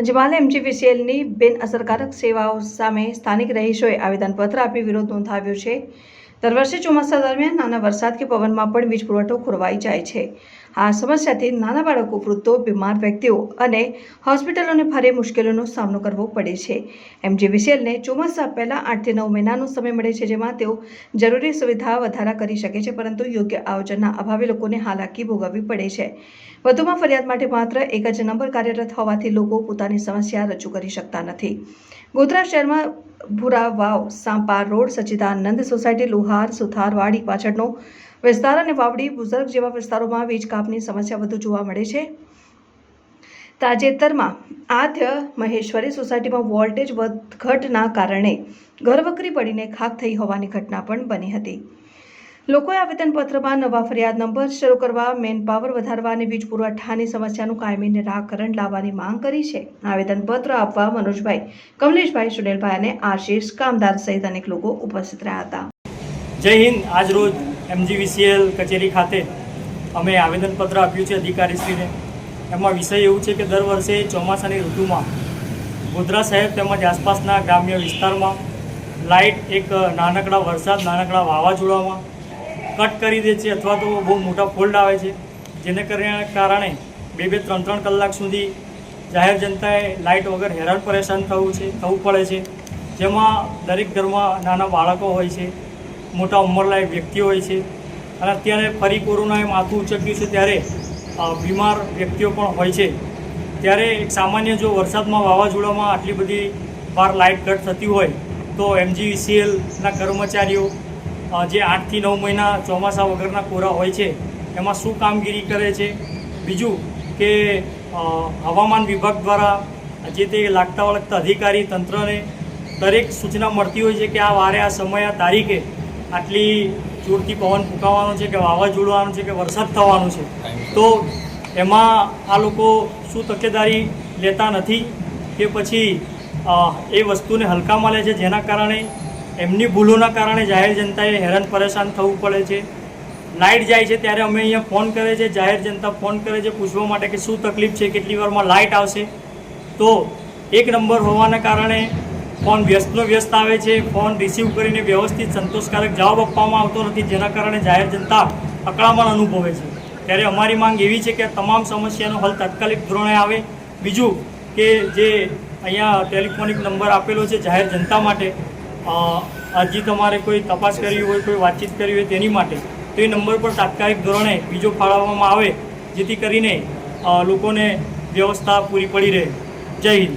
પંચમહાલ એમજીવીસીએલની બિનઅસરકારક સેવાઓ સામે સ્થાનિક રહીશોએ આવેદનપત્ર આપી વિરોધ નોંધાવ્યો છે. દર વર્ષે ચોમાસા દરમિયાન નાના વરસાદ કે પવનમાં પણ વીજ પુરવઠો ખોરવાઈ જાય છે. આ સમસ્યાથી નાના બાળકો, વૃદ્ધો, બીમાર વ્યક્તિઓ અને હોસ્પિટલોને ભારે મુશ્કેલીઓનો સામનો કરવો પડે છે. એમજીવીસીએલને ચોમાસા પહેલાં આઠથી નવ મહિનાનો સમય મળે છે, જેમાં તેઓ જરૂરી સુવિધા વધારા કરી શકે છે, પરંતુ યોગ્ય આયોજનના અભાવે લોકોને હાલાકી ભોગવવી પડે છે. વધુમાં ફરિયાદ માટે માત્ર એક જ નંબર કાર્યરત હોવાથી લોકો પોતાની સમસ્યા રજૂ કરી શકતા નથી. ગોધરા શહેરમાં ભૂરા વાવ, સાંપા રોડ સચિદાનંદ સોસાયટી, લુહાર, સુથારવાડી પાછળનો વિસ્તાર અને વાવડી બુઝર્ગ જેવા વિસ્તારોમાં વીજ કાપની સમસ્યા વધુ જોવા મળે છે. તાજેતરમાં આદ્ય મહેશ્વરી સોસાયટીમાં વોલ્ટેજ વધઘટના કારણે ઘરવકરી પડીને ખાક થઈ હોવાની ઘટના પણ બની હતી. લોકોએ આવેદનપત્રમાં નવા ફરિયાદ નંબર શરૂ કરવા મેન પાવર વધારવા અને વીજ પુરવઠાની સમસ્યાનું કાયમી નિરાકરણ લાવવાની માંગ કરી છે. આવેદનપત્ર આપવા મનોજભાઈ, કમલેશભાઈ સુનિલભાઈ અને આશીષ કામદાર સહિત અનેક લોકો ઉપસ્થિત રહ્યા હતા. જય હિન્દ. આજરોજ એમજીવીસીએલ કચેરી ખાતે અમે આવેદનપત્ર આપ્યું છે અધિકારીશ્રીને. એમાં વિષય એવું છે કે દર વર્ષે ચોમાસાની ઋતુમાં ગોધરા શહેર તેમજ આસપાસના ગ્રામ્ય વિસ્તારમાં લાઇટ એક નાનકડા વરસાદ, નાનકડા વાવાઝોડામાં કટ કરી દે છે અથવા તો બહુ મોટા ફોલ્ડ આવે છે. જેને કારણે બે બે ત્રણ ત્રણ કલાક સુધી જાહેર જનતાએ લાઇટ વગર હેરાન પરેશાન થવું છે, થવું પડે છે. જેમાં દરેક ઘરમાં નાના બાળકો હોય છે, મોટા ઉંમરલાયક વ્યક્તિઓ હોય છે. અને અત્યારે ફરી કોરોનાએ માથું ઉચક્યું છે ત્યારે બીમાર વ્યક્તિઓ પણ હોય છે. ત્યારે એક સામાન્ય જો વરસાદમાં વાવાઝોડામાં આટલી બધી વાર લાઇટ કટ થતી હોય, તો એમજીવીસીએલના કર્મચારીઓ જે આઠથી નવ મહિના ચોમાસા વગરના કોરા હોય છે, એમાં શું કામગીરી કરે છે? બીજું કે હવામાન વિભાગ દ્વારા જે તે લાગતા વળગતા અધિકારી તંત્રને દરેક સૂચના મળતી હોય છે કે આ વારે, આ સમય, આ તારીખે આટલી જોરથી પવન ફૂંકાવાનો છે કે વાવાઝોડું આવવાનું છે કે વરસાદ થવાનો છે. તો એમાં આ લોકો શું તકેદારી લેતા નથી કે પછી એ વસ્તુને હલકામાં લે છે જેના કારણે એમની ભૂલોના કારણે જાહેર જનતાએ હેરાન પરેશાન થવું પડે છે. લાઇટ જાય છે ત્યારે અમે અહીંયા ફોન કરે છે, જાહેર જનતા ફોન કરે છે પૂછવા માટે કે શું તકલીફ છે, કેટલી વારમાં લાઇટ આવશે. તો એક નંબર હોવાના કારણે ફોન વ્યસ્તનો વ્યસ્ત આવે છે, ફોન રિસીવ કરીને વ્યવસ્થિત સંતોષકારક જવાબ આપવામાં આવતો નથી, જેના કારણે જાહેર જનતા અકળામણ અનુભવે છે. ત્યારે અમારી માંગ એવી છે કે તમામ સમસ્યાનો હલ તાત્કાલિક ધોરણે આવે. બીજું કે જે અહીંયા ટેલિફોનિક નંબર આપેલો છે જાહેર જનતા માટે હજી તમારે કોઈ તપાસ કરવી હોય, કોઈ વાતચીત કરવી હોય તેની માટે, તો એ નંબર પર તાત્કાલિક ધોરણે બીજો ફાળવવામાં આવે, જેથી કરીને લોકોને વ્યવસ્થા પૂરી પડી રહે. જય હિન્દ.